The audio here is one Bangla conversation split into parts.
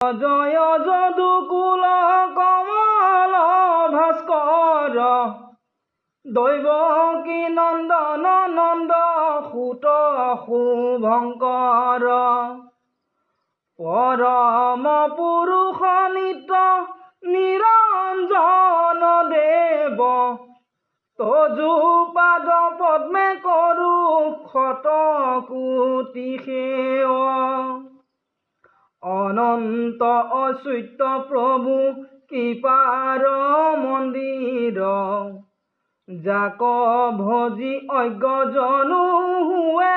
জয় যদুকুল কমল ভাস্কৰ দৈৱ কি নন্দন নন্দ সুত শুভঙ্কৰ পৰম পুৰুষ নিত্য নিৰঞ্জন দেৱ তজু পাদ পদ্মে কৰো ক্ষত কোটি সেৱা অনন্ত অচ্যুত প্ৰভু কৃপাৰ মন্দিৰ যাক ভজি অজ্ঞজনো হুৱে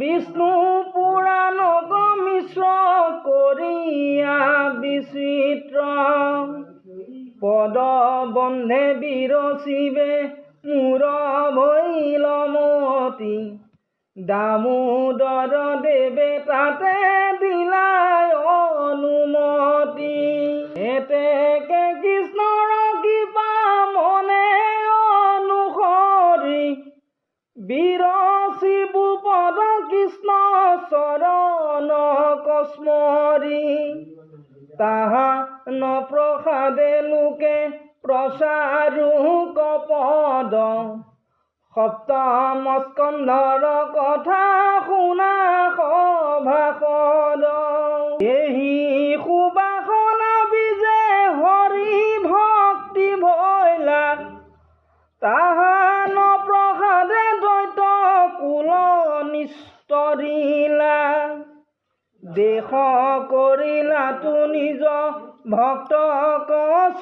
বিষ্ণু পুরাণ মিশ্ৰ করিয়া বিচিত্ৰ পদ বন্ধে বিৰচিবে মূৰ ভৈলমতি দামোদর দেবে তাতে চৰণ কস্মৰি। তাহা নপ্ৰসাদে লোকে প্ৰচাৰো কপদ। সপ্তম স্কন্ধৰ কথা শুনা সভাসদ। দেশ কৰিলাতো নিজ ভক্তক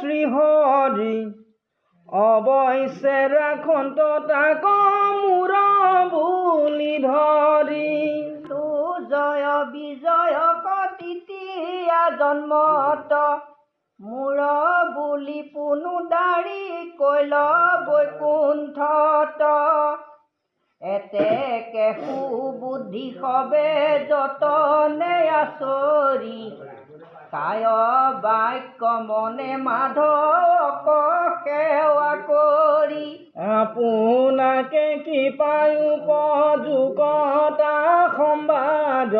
শ্ৰীহৰি। অৱশ্যে ৰাখন্ত তাক মূৰ বুলি ধৰি। তু জয় বিজয় কতিয়া জন্মত মূৰ বুলি পুনু দাৰি কৈল বৈকুণ্ঠত। এতেকে সুবুদ্ধি সবে যতনে আচৰি কায় বাক্য মনে মাধৱক সেৱা কৰি আপোনাকে কৃপায় উপযোগতা সম্বাদ।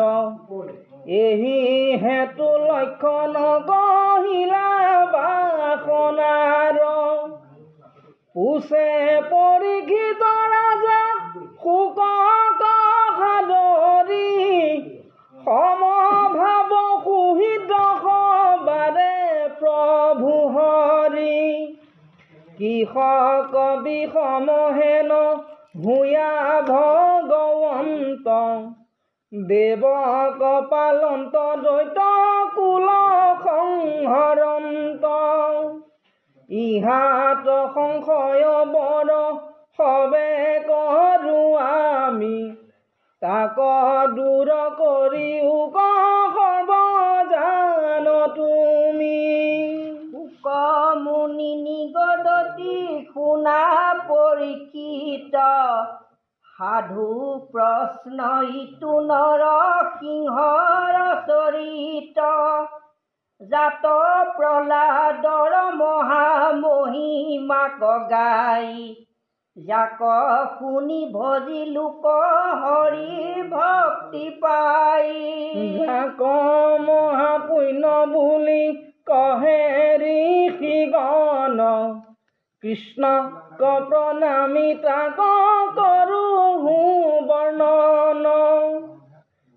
এহি হেতু লক্ষণ গহিলা বাসনাৰ। পুছে পৰীক্ষিত ৰাজা শোকক সাদৰি সমভাৱ সুহিত সবাৰে প্ৰভু হৰি। কৃষক বিষমহেন ভূঞা ভগৱন্ত দেৱক পালন্ত দৈত কুল সংহৰন্ত। ইহাত সংশয় বৰ সবে কৰো আমি তাক দূৰ কৰিও সৰ্বজান তুমি। মুনি নিগদতি শুনা পৰীক্ষিত সাধু প্ৰশ্ন ইটো নৰ সিংহৰ চৰিত জাত প্ৰহ্লাদৰ মহামহিমাক গাই যাক শুনি ভজি লোক হৰি ভক্তি পাই। যাক মহাপুণ্য বুলি কহে ঋষিগণ। কৃষ্ণক প্ৰণামী তাক কৰোঁ বৰ্ণন।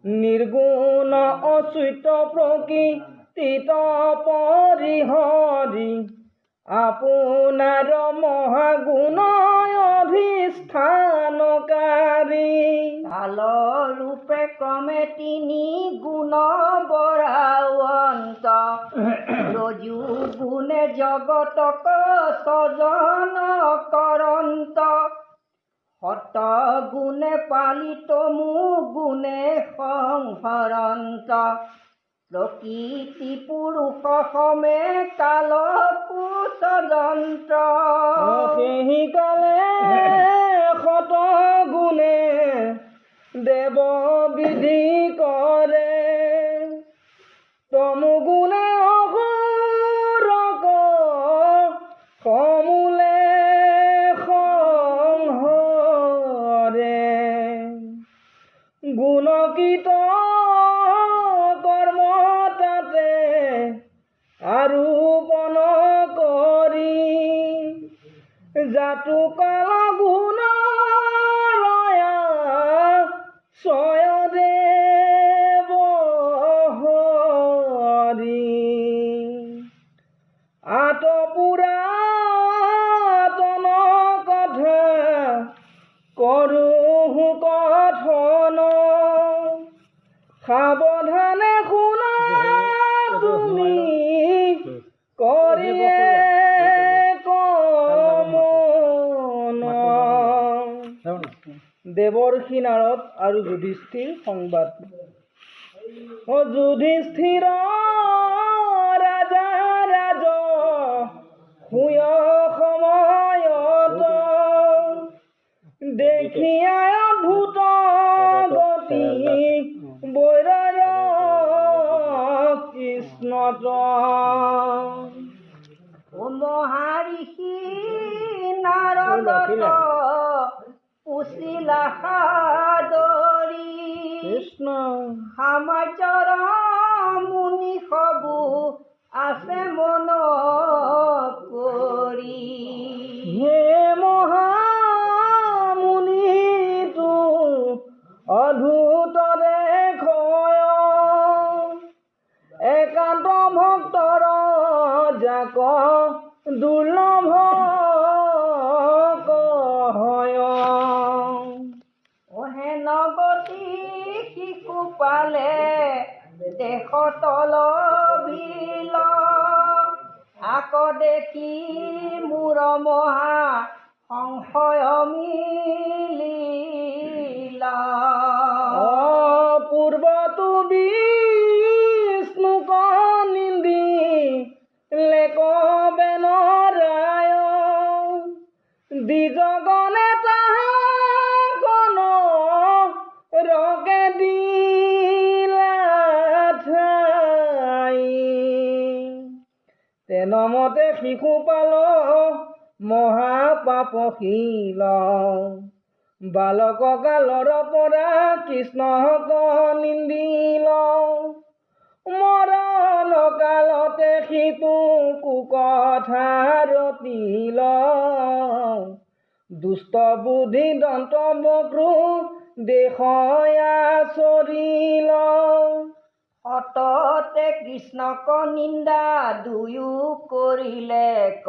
নিৰ্গুণ অচ্যুত প্ৰকৃতিত পৰিহৰি। আপোনাৰ মহাগুণ অধিষ্ঠানকাৰী কাল ৰূপে ক্ৰমে তিনি গুণ বৰাৱন্ত ৰজু গুণে জগতক স্বজন কৰন্ত সত গুণে পালিত মোৰ গুণে সংহৰন্ত প্ৰকৃতি পুৰুষ সমে কাল কুচযন্ত্ৰ সেই কালে শত গুণে দেৱ বিধি কৰে তমু সাৱধানে শুনা তুমি কৰিয়ে কমন। দেৱৰ্ষি নাৰদ আৰু যুধিষ্ঠিৰ সংবাদ। যুধিষ্ঠিৰ ৰাজা ৰাজ শুয় সময়ত দেখিয়াই অদ্ভুত গতি। বৈৰৰ কৃষ্ণত ও মহাৰিষি নাৰদত পুচিলা সাদৰি কৃষ্ণ সামাজৰ মুনি সবু আছে মন দেশ তল বিল আক দেখি মূৰ মহা সংশয় মিলিলা তেনমতে শিশুপাল মহাপাপশীল। বালক কালৰ পৰা কৃষ্ণক নিন্দিল। মৰণ কালতে সিটো কুকথা ৰতিল দুষ্ট বুদ্ধি দন্ত বক্ৰু দেশয়া চৰিল সততে কৃষ্ণক নিন্দা দুয়ো কৰিলে ক?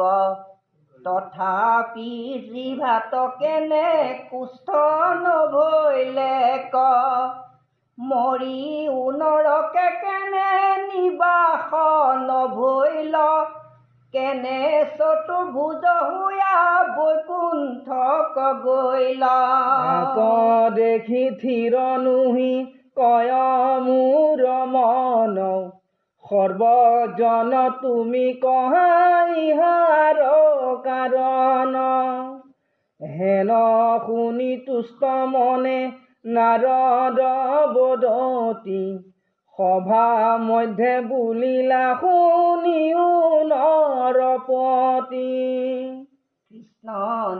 তথাপি জিভাত কেনে কুষ্ঠ নভৈলে ক? মৰি উনৰকে কেনে নিবাস নভৈল? কেনে চতুৰ্ভুজ হুয়া বৈকুণ্ঠক গৈল? দেখি থিৰ নুহি কয় মোৰ মন সৰ্বজন তুমি কহাইহাৰ কাৰণ। হেন শুনি তুষ্ট মনে নাৰদ বদতি সভা মধ্যে বুলিলা শুনিও নৰপতি কৃষ্ণ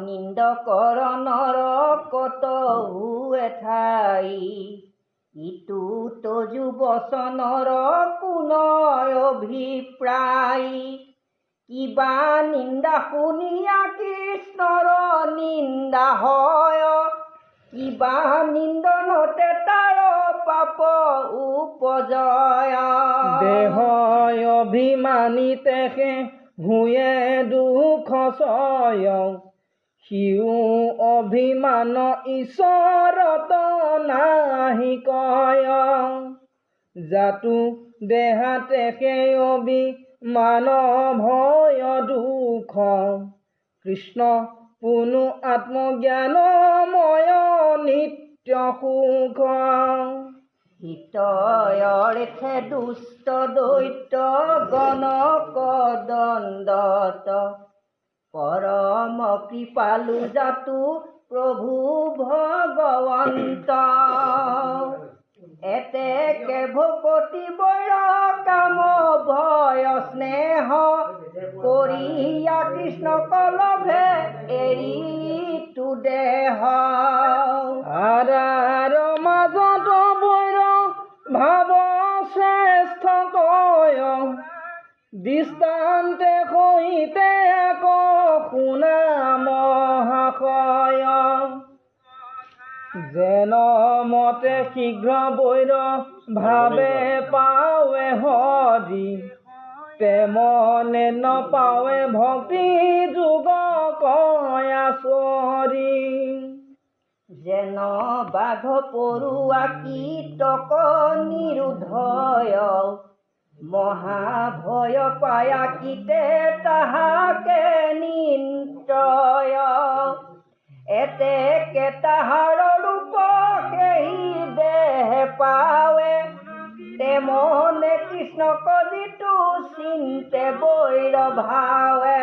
নিন্দ কৰ নৰ কত ঠাই ইটো তজু বচনৰ কোনয় অভিপ্ৰায় কিবা নিন্দা শুনিয়া কৃষ্ণৰ নিন্দা হয়। কিবা নিন্দনতে তাৰ পাপ উপজয়। দেহ অভিমানী তেখে হুয়ে দুখ চয় সিও অভিমান ঈশ্বৰত নাহি কয়। জাতু দেহা তেখে অভিমান ভয় দুখ। কৃষ্ণ পুনু আত্মজ্ঞানময় নিত্য সুখ। হিতয়ৰ্থে দুষ্ট দৈত্য গণক দণ্ডত পৰম কৃপালু জাতু প্ৰভু ভগৱন্ত এতেকে ভকতি বৈৰ কাম ভয় স্নেহ কৰিয়া কৃষ্ণ কলভে এৰি তু দেহ আৰাৰ মাজত বৈৰ ভাৱ শ্ৰেষ্ঠ কয়। দৃষ্টান্তে এক শুনা মহাশয়। যেন মতে শীঘ্ৰ বৈৰ ভাৱে পাৱে হৰি তেমনে নপাৱে ভক্তি যোগ কয়া চৰি যেন বাঘ পৰুৱা কীটক নিৰোধয় মহাভয় পায়া কীটে তাহাকে এতে এতেকে তাহার রূপ সেই দেহ পাৱে তেমনে কৃষ্ণ কলিটো চিন্তে বৈর ভাৱে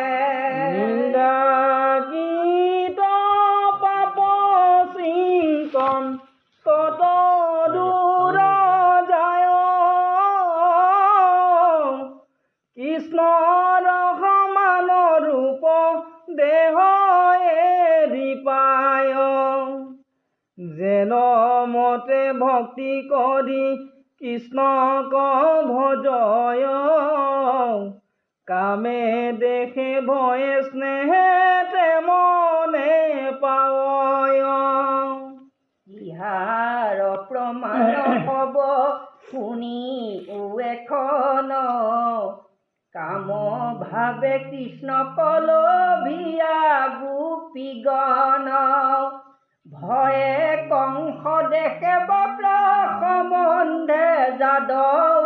কাম ভাৱে কৃষ্ণ কলভিয়া গোপীগণ। ভয়ে কংস দেখে বক্ৰ সম্বন্ধে যাদৱ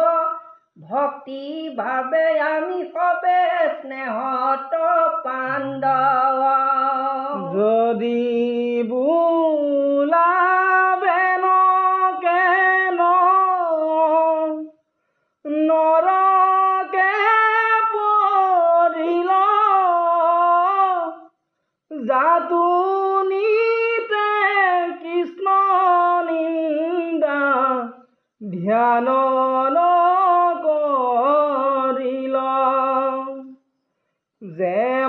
ভক্তি ভাৱে আমি সবে স্নেহত পাণ্ডৱ যদি ধ্যান করিল। যে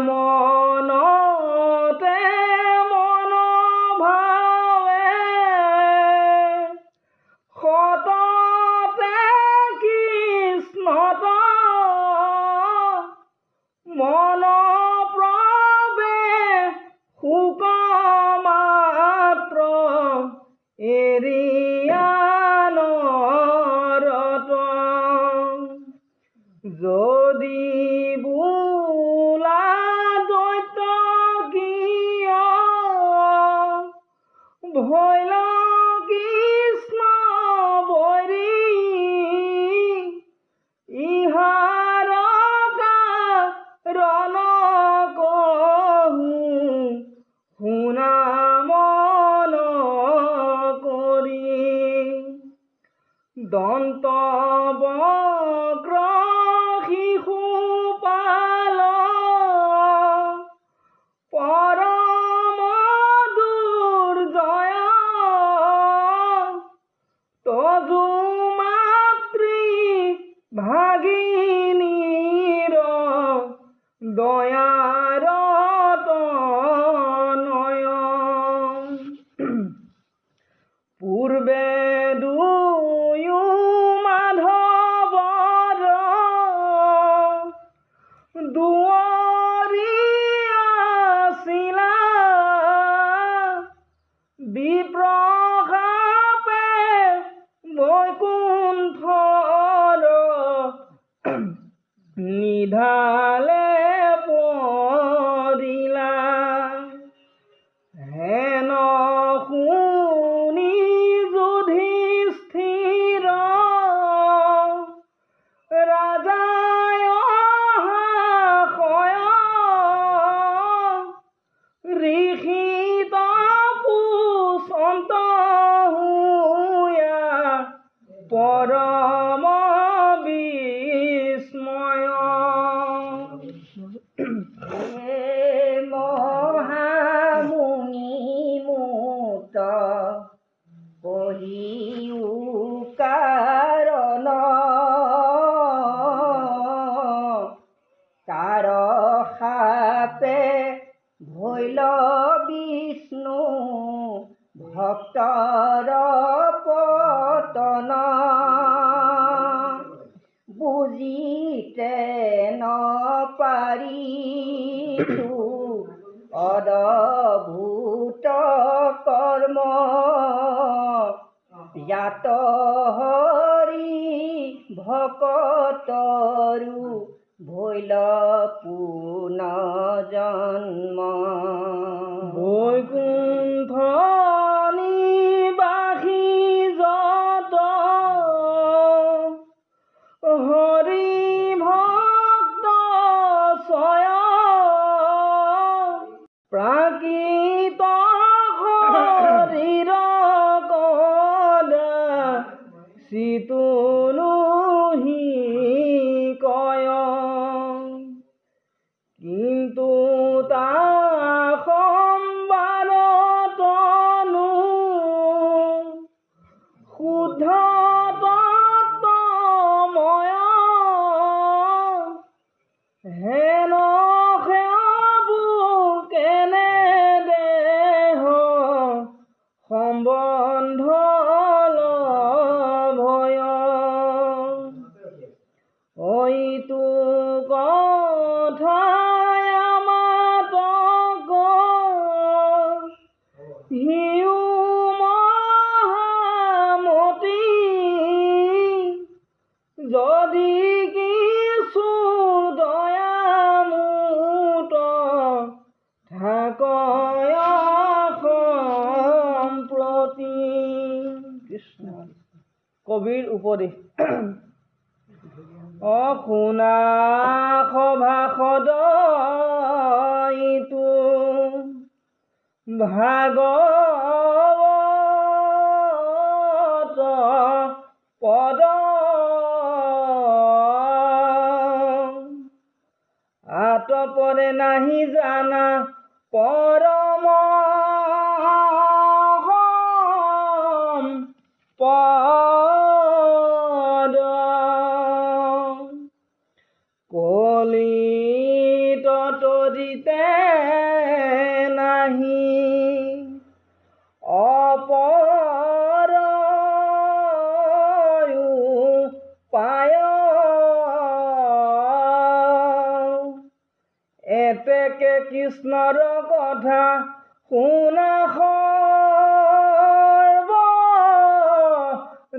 懂呀。ভক্তার পতনা। বুজিতে নপারি অদভূত কর্ম। জাত হৰি ভকতৰু ভৈলপু হয়তো কথায় আমার হিউ মহামতি যদি কিছু দয়ামূত থাকয় সম্প্রতি কৃষ্ণ কবির উপদেশ। গুণা সভা সদয়টো ভাগ পদ। আতপরে নাহি জানা পদ কথা শুনা সৰ্ব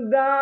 দা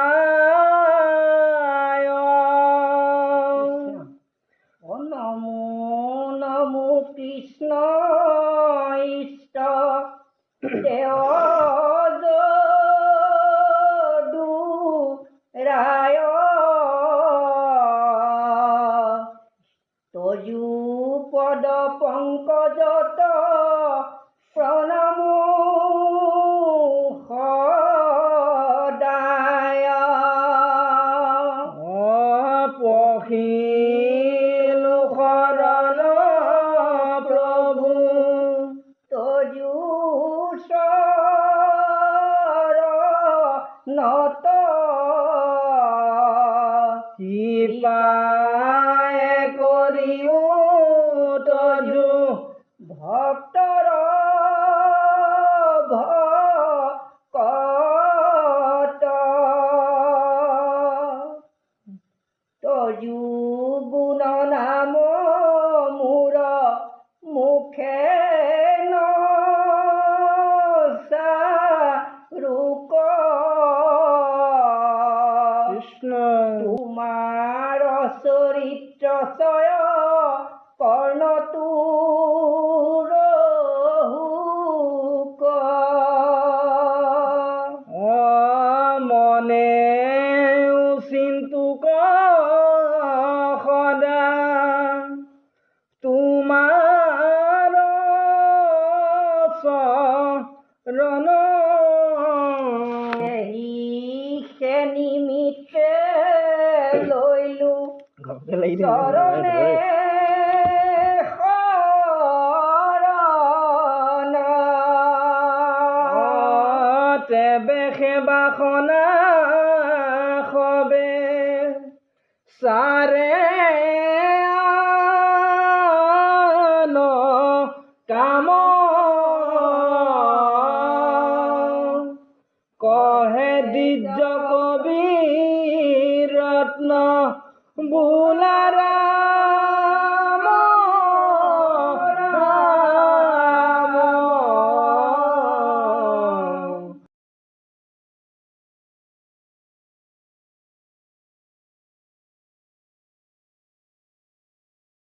চরিত্র চয় শরণ তেবে সেবাসনা সবে চাৰে